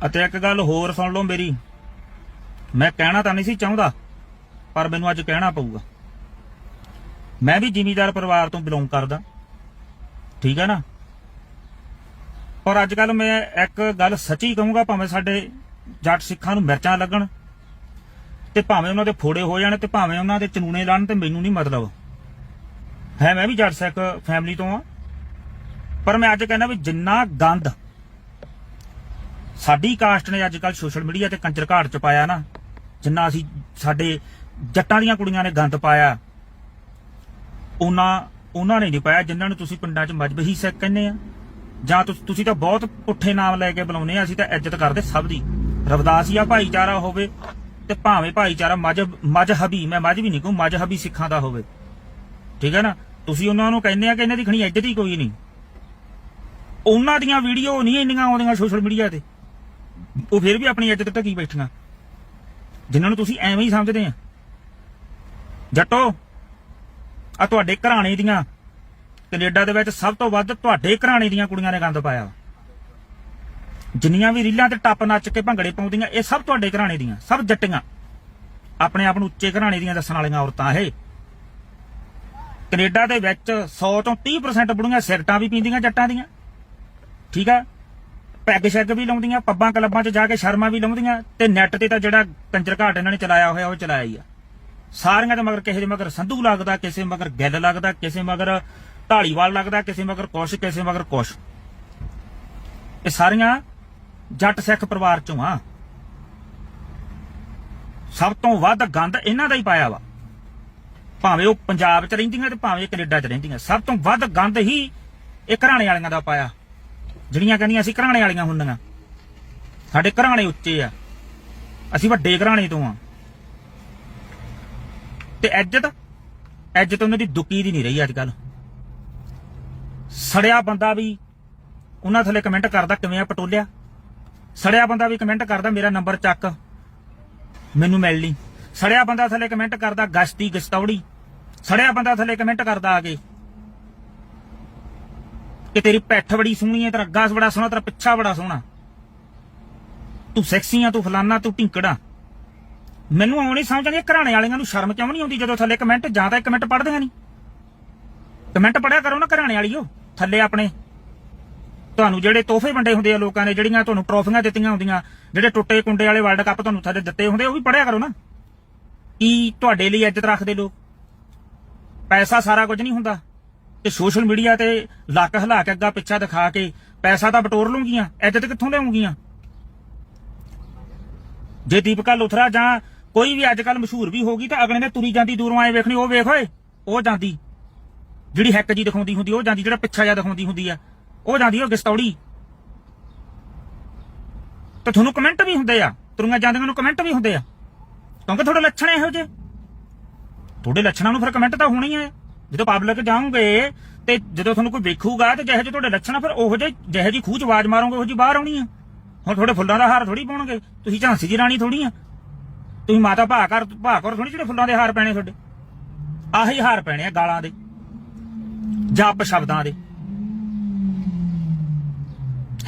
ਅਤੇ ਇੱਕ ਗੱਲ ਹੋਰ ਸੁਣ ਲਓ ਮੇਰੀ। ਮੈਂ ਕਹਿਣਾ ਤਾਂ ਨਹੀਂ ਸੀ ਚਾਹੁੰਦਾ, ਪਰ ਮੈਨੂੰ ਅੱਜ ਕਹਿਣਾ ਪਊਗਾ। ਮੈਂ ਵੀ ਜ਼ਿਮੀਦਾਰ ਪਰਿਵਾਰ ਤੋਂ ਬਿਲੋਂਗ ਕਰਦਾ, ਠੀਕ ਹੈ ਨਾ? ਪਰ ਅੱਜ ਕੱਲ ਮੈਂ ਇੱਕ ਗੱਲ ਸੱਚੀ ਕਹੂੰਗਾ, ਭਾਵੇਂ ਸਾਡੇ ਜੱਟ ਸਿੱਖਾਂ ਨੂੰ ਮਿਰਚਾਂ ਲੱਗਣ, ਤੇ ਭਾਵੇਂ ਉਹਨਾਂ ਦੇ ਫੋੜੇ ਹੋ ਜਾਣ, ਤੇ ਭਾਵੇਂ ਉਹਨਾਂ ਦੇ ਚਨੂਨੇ ਲਾਣ ਤੇ ਮੈਨੂੰ ਨਹੀਂ ਮਤਲਬ। ਹੈ, ਮੈਂ ਵੀ ਜੱਟ ਸਿੱਖ ਫੈਮਿਲੀ ਤੋਂ ਆ ਪਰ ਮੈਂ ਅੱਜ ਕਹਿੰਦਾ ਵੀ ਜਿੰਨਾ ਗੰਦ ਸਾਡੀ ਕਾਸਟ ਨੇ ਅੱਜ ਕੱਲ ਸੋਸ਼ਲ ਮੀਡੀਆ ਤੇ ਕੰਜਰ ਘਾਟ ਚ ਪਾਇਆ ਨਾ, ਜਿੰਨਾ ਅਸੀਂ ਸਾਡੇ ਜੱਟਾਂ ਦੀਆਂ ਕੁੜੀਆਂ ਨੇ ਗੰਦ ਪਾਇਆ, ਉਹਨਾਂ ਉਹਨਾਂ ਨੇ ਨਹੀਂ ਪਾਇਆ, ਜਿਨ੍ਹਾਂ ਨੂੰ ਤੁਸੀਂ ਪਿੰਡਾਂ 'ਚ ਮਜਬਹੀ ਸਿੱਖ ਕਹਿੰਦੇ ਆ। ਜਾਂ ਤੁਸੀਂ ਤਾਂ ਬਹੁਤ ਪੁੱਠੇ ਨਾਮ ਲੈ ਕੇ ਬੁਲਾਉਂਦੇ ਆ, ਅਸੀਂ ਤਾਂ ਇੱਜ਼ਤ ਕਰਦੇ ਸਭ ਦੀ। ਰਵਦਾਸੀਆ ਭਾਈਚਾਰਾ ਹੋਵੇ ਤੇ ਭਾਵੇਂ ਭਾਈਚਾਰਾ ਮਜਬ ਮਜਹਬੀ, ਮੈਂ ਮਜਬੀ ਨਹੀਂ ਕਹੂੰ, ਮਜਹਬੀ ਸਿੱਖਾਂ ਦਾ ਹੋਵੇ। ਠੀਕ ਹੈ ਨਾ? ਤੁਸੀਂ ਉਹਨਾਂ ਨੂੰ ਕਹਿੰਦੇ ਆ ਕਿ ਇਹਨਾਂ ਦੀ ਖਣੀ ਇੱਜ਼ਤ ਹੀ ਕੋਈ ਨਹੀਂ। ਉਹਨਾਂ ਦੀਆਂ ਵੀਡੀਓ ਨਹੀਂ ਇੰਨੀਆਂ ਆਉਂਦੀਆਂ ਸੋਸ਼ਲ ਮੀਡੀਆ ਤੇ। ਉਹ ਫਿਰ ਵੀ ਆਪਣੀ ਇੱਜ਼ਤ ਢਕੀ ਬੈਠੀਆਂ। ਜਿਨ੍ਹਾਂ ਨੂੰ ਤੁਸੀਂ ਐਵੇਂ ਹੀ ਸਮਝਦੇ ਆ। ਜੱਟੋ ਆ ਤੁਹਾਡੇ ਘਰਾਣੇ ਦੀਆਂ ਕੈਨੇਡਾ ਦੇ ਵਿੱਚ ਸਭ ਤੋਂ ਵੱਧ ਤੁਹਾਡੇ ਘਰਾਣੇ ਦੀਆਂ ਕੁੜੀਆਂ ਨੇ ਗੰਦ ਪਾਇਆ। ਜਿੰਨੀਆਂ ਵੀ ਰੀਲਾਂ ਤੇ ਟੱਪ ਨੱਚ ਕੇ ਭੰਗੜੇ ਪਾਉਂਦੀਆਂ, ਇਹ ਸਭ ਤੁਹਾਡੇ ਘਰਾਣੇ ਦੀਆਂ, ਸਭ ਜੱਟੀਆਂ। ਆਪਣੇ ਆਪ ਨੂੰ ਉੱਚੇ ਘਰਾਣੇ ਦੀਆਂ ਦੱਸਣ ਵਾਲੀਆਂ ਔਰਤਾਂ ਇਹ। ਕੈਨੇਡਾ ਦੇ ਵਿੱਚ 100 ਤੋਂ 30% ਬੁੜੀਆਂ ਸਿਗਰਟਾਂ ਵੀ ਪੀਂਦੀਆਂ ਜੱਟਾਂ ਦੀਆਂ। ਠੀਕ ਆ? ਪੈਗ ਸ਼ੈਗ ਵੀ ਲਾਉਂਦੀਆਂ, ਪੱਬਾਂ ਕਲੱਬਾਂ 'ਚ ਜਾ ਕੇ ਸ਼ਰਮਾ ਵੀ ਲਾਉਂਦੀਆਂ ਤੇ ਨੈੱਟ ਤੇ ਤਾਂ ਜਿਹੜਾ ਕੰਜਰ ਘਾਟ ਇਹਨਾਂ ਨੇ ਚਲਾਇਆ ਹੋਇਆ, ਉਹ ਚਲਾਇਆ ਹੀ ਆ। ਸਾਰੀਆਂ ਦੇ ਮਗਰ ਕਿਸੇ ਦੇ ਮਗਰ ਸੰਧੂ ਲੱਗਦਾ, ਕਿਸੇ ਮਗਰ ਗਿੱਲ ਲੱਗਦਾ, ਕਿਸੇ ਮਗਰ ਢਾਲੀਵਾਲ ਲੱਗਦਾ, ਕਿਸੇ ਮਗਰ ਕੁਛ, ਕਿਸੇ ਮਗਰ ਕੁਛ। ਇਹ ਸਾਰੀਆਂ ਜੱਟ ਸਿੱਖ ਪਰਿਵਾਰ ਚੋਂ ਆ। ਸਭ ਤੋਂ ਵੱਧ ਗੰਦ ਇਹਨਾਂ ਦਾ ਹੀ ਪਾਇਆ ਵਾ। ਭਾਵੇਂ ਉਹ ਪੰਜਾਬ 'ਚ ਰਹਿੰਦੀਆਂ ਤੇ ਭਾਵੇਂ ਕੈਨੇਡਾ 'ਚ ਰਹਿੰਦੀਆਂ, ਸਭ ਤੋਂ ਵੱਧ ਗੰਦ ਹੀ ਇਹ ਘਰਾਣੇ ਵਾਲਿਆਂ ਦਾ ਪਾਇਆ। ਜਿਹੜੀਆਂ ਕਹਿੰਦੀਆਂ ਅਸੀਂ ਘਰਾਣੇ ਵਾਲੀਆਂ ਹੁੰਦੀਆਂ। ਸਾਡੇ ਘਰਾਣੇ ਉੱਚੇ ਆ। ਅਸੀਂ ਵੱਡੇ ਘਰਾਣੇ ਤੋਂ ਆ। ਤੇ ਇੱਜ਼ਤ ਇੱਜ਼ਤ ਉਹਨਾਂ ਦੀ ਦੁੱਕੀ ਦੀ ਨਹੀਂ ਰਹੀ ਅੱਜ ਕੱਲ ਸੜਿਆ ਬੰਦਾ ਵੀ ਉਹਨਾਂ ਥੱਲੇ ਕਮੈਂਟ ਕਰਦਾ, ਕਿਵੇਂ ਆ ਪਟੋਲਿਆ? ਸੜਿਆ ਬੰਦਾ ਵੀ ਕਮੈਂਟ ਕਰਦਾ, ਮੇਰਾ ਨੰਬਰ ਚੱਕ। ਮੈਨੂੰ ਮਿਲ ਲਈ ਸੜਿਆ ਬੰਦਾ ਥੱਲੇ ਕਮੈਂਟ ਕਰਦਾ, ਗਸ਼ਤੀ, ਗਸਤੌੜੀ। ਸੜਿਆ ਬੰਦਾ ਥੱਲੇ ਕਮੈਂਟ ਕਰਦਾ ਆ ਕੇ। ਕਿ ਤੇਰੀ ਪਿੱਠ ਬੜੀ ਸੋਹਣੀ ਹੈ, ਤੇਰਾ ਅੱਗਾ ਬੜਾ ਸੋਹਣਾ, ਤੇਰਾ ਪਿੱਛਾ ਬੜਾ ਸੋਹਣਾ। ਤੂੰ ਸੈਕਸੀ ਆ, ਤੂੰ ਫਲਾਨਾ, ਤੂੰ ਢਿੰਕੜਾ। ਮੈਨੂੰ ਆਉਣੀ ਸਮਝ ਨਹੀਂ ਘਰਾਣੇ ਵਾਲਿਆਂ ਨੂੰ ਸ਼ਰਮ ਕਿਉਂ ਨਹੀਂ ਆਉਂਦੀ ਜਦੋਂ ਥੱਲੇ ਕਮੈਂਟ ਜਾਂ ਤਾਂ ਕਮੈਂਟ ਪੜ੍ਹਦੀਆਂ ਨਹੀਂ ਕਮੈਂਟ ਪੜਿਆ ਕਰੋ ਨਾ ਘਰਾਣੇ ਵਾਲਿਓ, ਥੱਲੇ ਆਪਣੇ। ਤੁਹਾਨੂੰ ਜਿਹੜੇ ਤੋਹਫੇ ਵੰਡੇ ਹੁੰਦੇ ਆ ਲੋਕਾਂ ਨੇ, ਜਿਹੜੀਆਂ ਤੁਹਾਨੂੰ ਟਰੋਫੀਆਂ ਦਿੱਤੀਆਂ ਹੁੰਦੀਆਂ, ਜਿਹੜੇ ਟੁੱਟੇ ਕੁੰਡੇ ਵਾਲੇ ਵਰਲਡ ਕੱਪ ਤੁਹਾਨੂੰ ਥੱਲੇ ਦਿੱਤੇ ਹੁੰਦੇ, ਉਹ ਵੀ ਪੜਿਆ ਕਰੋ ਨਾ। ਕੀ ਤੁਹਾਡੇ ਲਈ ਇੱਜ਼ਤ ਰੱਖਦੇ ਲੋਕ? ਪੈਸਾ ਸਾਰਾ ਕੁਝ ਨਹੀਂ ਹੁੰਦਾ। ਤੇ ਸੋਸ਼ਲ ਮੀਡੀਆ ਤੇ ਲੱਕ ਹਿਲਾ ਕੇ ਅੱਗਾ ਪਿੱਛਾ ਦਿਖਾ ਕੇ ਪੈਸਾ ਤਾਂ ਬਟੋਰ ਲੂੰਗੀਆਂ ਇੱਜ਼ਤ ਕਿੱਥੋਂ ਲਿਆਉਂਗੀਆਂ ਜੇ ਦੀਪਕਾ ਲੁਥਰਾ ਜਾਂ ਕੋਈ ਵੀ ਅੱਜ ਕੱਲ ਮਸ਼ਹੂਰ ਵੀ ਹੋ ਗਈ ਤਾਂ ਅਗਲੇ ਨੇ ਤੁਰੀ ਜਾਂਦੀ ਦੂਰੋਂ ਆਏ ਵੇਖਣੀ, ਉਹ ਵੇਖ ਓਏ, ਉਹ ਜਾਂਦੀ। ਜਿਹੜੀ ਹੈਕ ਜੀ ਦਿਖਾਉਂਦੀ ਹੁੰਦੀ, ਉਹ ਜਾਂਦੀ, ਜਿਹੜਾ ਪਿੱਛਾ ਜਾ ਦਿਖਾਉਂਦੀ ਹੁੰਦੀ ਆ, ਉਹ ਜਾਂਦੀ, ਉਹ ਗਸਤੌੜੀ। ਤੇ ਤੁਹਾਨੂੰ ਕਮੈਂਟ ਵੀ ਹੁੰਦੇ ਆ, ਤੁਰੀਆਂ ਜਾਂਦੀਆਂ ਨੂੰ ਕਮੈਂਟ ਵੀ ਹੁੰਦੇ ਆ। ਕਿਉਂਕਿ ਤੁਹਾਡੇ ਲੱਛਣ ਇਹੋ ਜਿਹੇ। ਤੁਹਾਡੇ ਲੱਛਣਾਂ ਨੂੰ ਫਿਰ ਕਮੈਂਟ ਤਾਂ ਹੋਣੀ ਹੈ ਜਦੋਂ ਪਬਲਿਕ ਜਾਓਗੇ ਤੇ ਜਦੋਂ ਤੁਹਾਨੂੰ ਕੋਈ ਵੇਖੂਗਾ ਤੇ ਜਿਹੇ ਜਿਹੇ ਤੁਹਾਡੇ ਲੱਛਣ ਆ, ਫਿਰ ਉਹੋ ਜਿਹੇ ਜਿਹੇ ਜੀ ਖੂਚ ਆਵਾਜ਼ ਮਾਰੋਗੇ ਉਹ ਜੀ ਬਾਹਰ ਆਉਣੀ ਆ। ਹੁਣ ਤੁਹਾਡੇ ਫੁੱਲਾਂ ਦਾ ਹਾਰ ਥੋੜੀ ਪਾਉਣਗੇ। ਤੁਸੀਂ ਝਾਂਸੀ ਦੀ ਰਾਣੀ ਥੋੜੀ ਆ। ਤੁਸੀਂ ਮਾਤਾ ਭਾ ਕਰ ਭਾ ਕਰ ਥੋੜੀ ਜਿਹੜੇ ਫੁੱਲਾਂ ਦੇ ਹਾਰ ਪੈਣੇ ਤੁਹਾਡੇ? ਆਹੀ ਹਾਰ ਪੈਣੇ ਆ ਗਾਲਾਂ ਦੇ ਜੱਪ ਸ਼ਬਦਾਂ ਦੇ।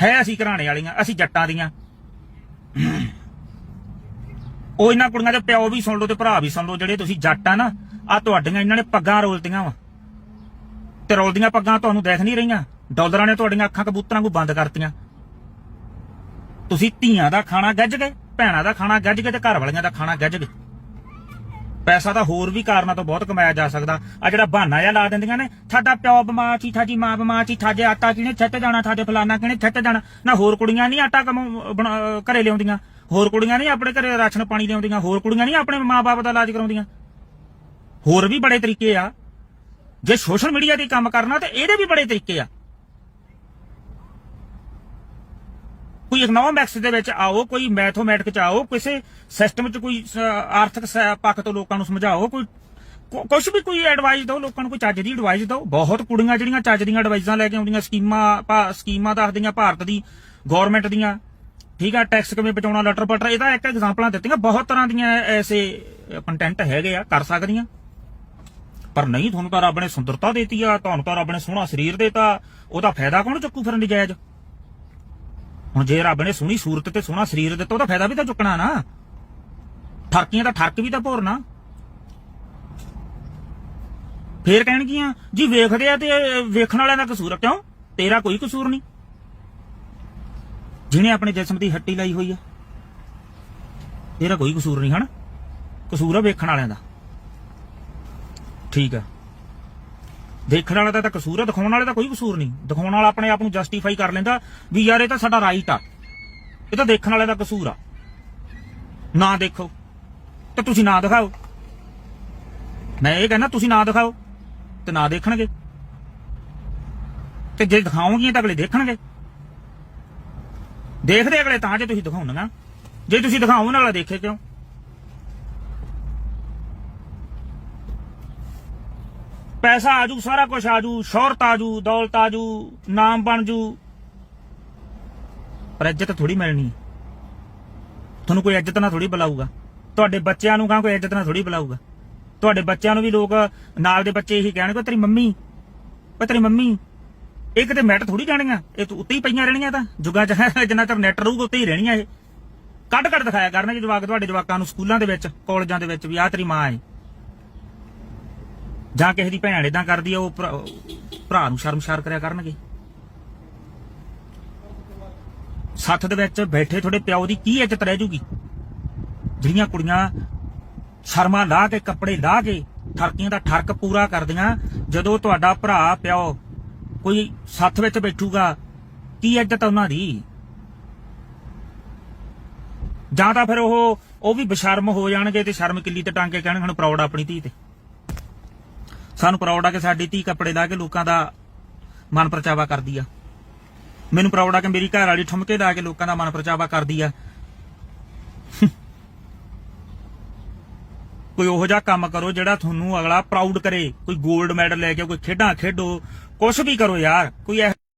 ਹੈ ਅਸੀਂ ਘਰਾਣੇ ਵਾਲੀਆਂ ਅਸੀਂ ਜੱਟਾਂ ਦੀਆਂ। ਉਹ ਇਹਨਾਂ ਕੁੜੀਆਂ ਦੇ ਪਿਓ ਵੀ ਸੁਣ ਲਓ ਤੇ ਭਰਾ ਵੀ ਸੁਣ ਲਓ, ਜਿਹੜੇ ਤੁਸੀਂ ਜੱਟ ਆ ਨਾ ਆ ਤੁਹਾਡੀਆਂ ਇਹਨਾਂ ਨੇ ਪੱਗਾਂ ਰੋਲਦੀਆਂ ਵਾ। ਤੇ ਰੋਲਦੀਆਂ ਪੱਗਾਂ ਤੁਹਾਨੂੰ ਦੇਖ ਨਹੀਂ ਰਹੀਆਂ। ਡਾਲਰਾਂ ਨੇ ਤੁਹਾਡੀਆਂ ਅੱਖਾਂ ਕਬੂਤਰਾਂ ਨੂੰ ਬੰਦ ਕਰਤੀਆਂ। ਤੁਸੀਂ ਧੀਆਂ ਦਾ ਖਾਣਾ ਗੱਜ ਗਏ, ਭੈਣਾਂ ਦਾ ਖਾਣਾ ਗੱਜ ਗਏ ਤੇ ਘਰ ਵਾਲੀਆਂ ਦਾ ਖਾਣਾ ਗੱਜ ਗਏ। ਪੈਸਾ ਤਾਂ ਹੋਰ ਵੀ ਕਾਰਨਾਂ ਤੋਂ ਬਹੁਤ ਕਮਾਇਆ ਜਾ ਸਕਦਾ। ਆ ਜਿਹੜਾ ਬਹਾਨਾ ਜਿਹਾ ਲਾ ਦਿੰਦੀਆਂ ਨੇ, ਸਾਡਾ ਪਿਓ ਬਿਮਾਰ ਸੀ, ਸਾਡੀ ਮਾਂ ਬਿਮਾਰ ਸੀ, ਸਾਡੇ ਆਟਾ ਕਿਹਨੇ ਛੱਟ ਜਾਣਾ, ਸਾਡੇ ਫਲਾਨਾ ਕਿਹਨੇ ਛੱਟ ਜਾਣਾ? ਨਾ ਹੋਰ ਕੁੜੀਆਂ ਨਹੀਂ ਆਟਾ ਕਮਾ ਬਣਾ- ਘਰੇ ਲਿਆਉਂਦੀਆਂ। ਹੋਰ ਕੁੜੀਆਂ ਨਹੀਂ ਆਪਣੇ ਘਰੇ ਰਾਸ਼ਨ ਪਾਣੀ ਲਿਆਉਂਦੀਆਂ, ਹੋਰ ਕੁੜੀਆਂ ਨਹੀਂ ਆਪਣੇ ਮਾਪੇ ਦਾ ਇਲਾਜ ਕਰਾਉਂਦੀਆਂ। ਹੋਰ ਵੀ ਬੜੇ ਤਰੀਕੇ ਆ। ਜੇ ਸੋਸ਼ਲ ਮੀਡੀਆ ਤੇ ਕੰਮ ਕਰਨਾ, ਤੇ ਇਹਦੇ ਵੀ ਬੜੇ ਤਰੀਕੇ ਆ। ਕੋਈ ਇਕਨੋਮਿਕਸ ਦੇ ਵਿੱਚ ਆਓ, ਕੋਈ ਮੈਥਮੈਟਿਕ ਚ ਆਓ, ਕਿਸੇ ਸਿਸਟਮ ਚ ਕੋਈ ਆਰਥਿਕ ਸ- ਪੱਖ ਤੋਂ ਲੋਕਾਂ ਨੂੰ ਸਮਝਾਓ, ਕੋਈ ਕੁਝ ਵੀ ਕੋਈ ਐਡਵਾਈਸ ਦਿਓ, ਲੋਕਾਂ ਨੂੰ ਕੋਈ ਚੱਜ ਦੀ ਐਡਵਾਈਸ ਦਿਓ। ਬਹੁਤ ਕੁੜੀਆਂ ਜਿਹੜੀਆਂ ਚੱਜ ਦੀਆਂ ਐਡਵਾਈਜ਼ਾਂ ਲੈ ਕੇ ਆਉਂਦੀਆਂ, ਸਕੀਮਾਂ, ਭਾ- ਸਕੀਮਾਂ ਦੱਸਦੀਆਂ, ਭਾਰਤ ਦੀ ਗਵਰਨਮੈਂਟ ਦੀਆਂ। ਠੀਕ ਆ ਟੈਕਸ ਕਿਵੇਂ ਬਚਾਉਣਾ ਲਟਰ ਪਟਰ ਇਹਦਾ ਇੱਕ ਐਗਜ਼ਾਮਪਲਾਂ ਦਿੱਤੀਆਂ, ਬਹੁਤ ਤਰ੍ਹਾਂ ਦੀਆਂ ਐਸੇ ਕੰਟੈਂਟ ਹੈਗੇ ਆ, ਕਰ ਸਕਦੀਆਂ। ਪਰ ਨਹੀਂ, ਤੁਹਾਨੂੰ ਤਾਂ ਰੱਬ ਨੇ ਸੁੰਦਰਤਾ ਦੇਤੀ ਆ, ਤੁਹਾਨੂੰ ਤਾਂ ਰੱਬ ਨੇ ਸੋਹਣਾ ਸਰੀਰ ਦੇਤਾ, ਉਹਦਾ ਫਾਇਦਾ ਕੌਣ ਚੁੱਕੂ ਫਿਰਨ ਦੀ ਜਾਇਜ਼? ਹੁਣ ਜੇ ਰੱਬ ਨੇ ਸੋਹਣੀ ਸੂਰਤ ਤੇ ਸੋਹਣਾ ਸਰੀਰ ਦਿੱਤਾ, ਉਹਦਾ ਫਾਇਦਾ ਵੀ ਤਾਂ ਚੁੱਕਣਾ ਨਾ। ਠਰਕੀਆਂ ਦਾ ਠਰਕ ਵੀ ਤਾਂ ਭੋਰਨਾ। ਫੇਰ ਕਹਿਣਗੀਆਂ, ਜੀ ਵੇਖਦੇ ਆ ਤੇ ਵੇਖਣ ਵਾਲਿਆਂ ਦਾ ਕਸੂਰ ਕਿਉਂ? ਤੇਰਾ ਕੋਈ ਕਸੂਰ ਨਹੀਂ। ਜਿਹਨੇ ਆਪਣੇ ਜਿਸਮ ਦੀ ਹੱਟੀ ਲਾਈ ਹੋਈ ਹੈ ਇਹਦਾ ਕੋਈ ਕਸੂਰ ਨਹੀਂ, ਹਨ? ਕਸੂਰ ਆ ਵੇਖਣ ਵਾਲਿਆਂ ਦਾ। ਠੀਕ ਹੈ ਦੇਖਣ ਵਾਲਾ ਦਾ ਤਾਂ ਕਸੂਰ ਆ, ਦਿਖਾਉਣ ਵਾਲੇ ਦਾ ਕੋਈ ਕਸੂਰ ਨਹੀਂ। ਦਿਖਾਉਣ ਵਾਲਾ ਆਪਣੇ ਆਪ ਨੂੰ ਜਸਟੀਫਾਈ ਕਰ ਲੈਂਦਾ ਵੀ ਯਾਰ ਇਹ ਤਾਂ ਸਾਡਾ ਰਾਈਟ ਆ। ਇਹ ਤਾਂ ਦੇਖਣ ਵਾਲੇ ਦਾ ਕਸੂਰ ਆ। ਨਾ ਦੇਖੋ, ਤੇ ਤੁਸੀਂ ਨਾ ਦਿਖਾਓ। ਮੈਂ ਇਹ ਕਹਿੰਦਾ, ਤੁਸੀਂ ਨਾ ਦਿਖਾਓ, ਤੇ ਨਾ ਦੇਖਣਗੇ। ਤੇ ਜੇ ਦਿਖਾਓਗੇ ਤਾਂ ਅਗਲੇ ਦੇਖਣਗੇ। ਦੇਖਦੇ ਅਗਲੇ ਤਾਂ ਜੇ ਤੁਸੀਂ ਦਿਖਾਉਣਗਾ ਜੇ ਤੁਸੀਂ ਦਿਖਾਓ ਨਾ ਅਗਲਾ ਦੇਖੇ ਕਿਉਂ? ਪੈਸਾ ਆਜੂ ਸਾਰਾ ਕੁਝ ਆਜੂ ਸ਼ੋਹਰਤ ਆਜੂ ਦੌਲਤ ਆਜੂ ਨਾਮ ਬਣ ਜੂ। ਪਰ ਇੱਜ਼ਤ ਥੋੜੀ ਮਿਲਣੀ। ਤੁਹਾਨੂੰ ਕੋਈ ਇੱਜ਼ਤ ਨਾਲ ਥੋੜੀ ਬੁਲਾਊਗਾ। ਤੁਹਾਡੇ ਬੱਚਿਆਂ ਨੂੰ ਕਹਾਂ ਕੋਈ ਇੱਜ਼ਤ ਨਾਲ ਥੋੜੀ ਬੁਲਾਊਗਾ। ਤੁਹਾਡੇ ਬੱਚਿਆਂ ਨੂੰ ਵੀ ਲੋਕ ਨਾਲ ਦੇ ਬੱਚੇ ਇਹੀ ਕਹਿਣਗੇ ਤੇਰੀ ਮੰਮੀ ਓ ਤੇਰੀ ਮੰਮੀ। ਇਹ ਕਿਤੇ ਮੈਟ ਥੋੜੀ ਜਾਣੀਆਂ? ਇਹ ਤਾਂ ਉੱਤੇ ਹੀ ਪਈਆਂ ਰਹਿਣੀਆਂ ਤਾਂ। ਜੁਗਾ ਚ ਜਿੰਨਾ ਚਿਰ ਨੈਟ ਰਹੂਗਾ ਉੱਤੇ ਹੀ ਰਹਿਣੀਆਂ ਇਹ। ਕੱਢ ਕੱਢ ਦਿਖਾਇਆ ਕਰਨਗੇ ਜਵਾਕ ਤੁਹਾਡੇ ਜਵਾਕਾਂ ਨੂੰ ਸਕੂਲਾਂ ਦੇ ਵਿੱਚ, ਕਾਲਜਾਂ ਦੇ ਵਿੱਚ ਵੀ, ਆਹ ਤੇਰੀ ਮਾਂ ਹੈ ਜਾਂ ਕਿਸੇ ਦੀ ਭੈਣ ਇਦਾਂ ਕਰਦੀ ਆ, ਉਹ ਭਰਾ ਭਰਾ ਨੂੰ ਸ਼ਰਮਸ਼ਾਰ ਕਰਿਆ ਕਰਨਗੇ। ਸੱਥ ਦੇ ਵਿੱਚ ਬੈਠੇ ਤੁਹਾਡੇ ਪਿਓ ਦੀ ਕੀ ਇੱਜ਼ਤ ਰਹਿ ਜੂਗੀ? ਜਿਹੜੀਆਂ ਕੁੜੀਆਂ ਸ਼ਰਮਾ ਲਾ ਕੇ, ਕੱਪੜੇ ਲਾ ਕੇ, ਠਰਕੀਆਂ ਦਾ ਠਰਕ ਪੂਰਾ ਕਰਦੀਆਂ, ਜਦੋਂ ਤੁਹਾਡਾ ਭਰਾ, ਪਿਓ ਕੋਈ ਸੱਥ ਵਿੱਚ ਬੈਠੂਗਾ, ਕੀ ਇੱਜ਼ਤ ਉਹਨਾਂ ਦੀ? ਜਾਂ ਤਾਂ ਫਿਰ ਉਹ ਉਹ ਵੀ ਬਸ਼ਰਮ ਹੋ ਜਾਣਗੇ ਤੇ ਸ਼ਰਮ ਕਿੱਲੀ ਤੇ ਟਾਂਗੇ ਕਹਿਣਗੇ, ਸਾਨੂੰ ਪ੍ਰਾਊਡ ਆਪਣੀ ਧੀ ਤੇ। ਸਾਨੂੰ ਪ੍ਰਾਊਡ ਆ ਕਿ ਸਾਡੀ ਧੀ ਕੱਪੜੇ ਲਾ ਕੇ ਲੋਕਾਂ ਦਾ ਮਨ ਪਰਚਾਵਾ ਕਰਦੀ ਆ। ਮੈਨੂੰ ਪ੍ਰਾਊਡ ਆ ਕਿ ਮੇਰੀ ਘਰ ਵਾਲੀ ਠੁਮਕੇ ਲਾ ਕੇ ਲੋਕਾਂ ਦਾ ਮਨ ਪਰਚਾਵਾ ਕਰਦੀ ਆ। ਕੋਈ ਉਹੋ ਜਿਹਾ ਕੰਮ ਕਰੋ ਜਿਹੜਾ ਤੁਹਾਨੂੰ ਅਗਲਾ ਪ੍ਰਾਊਡ ਕਰੇ, ਕੋਈ 골ਡ ਮੈਡਲ ਲੈ ਕੇ, ਕੋਈ ਖੇਡਾਂ ਖੇਡੋ ਕੁਝ ਵੀ ਕਰੋ ਯਾਰ ਕੋਈ ਇਹ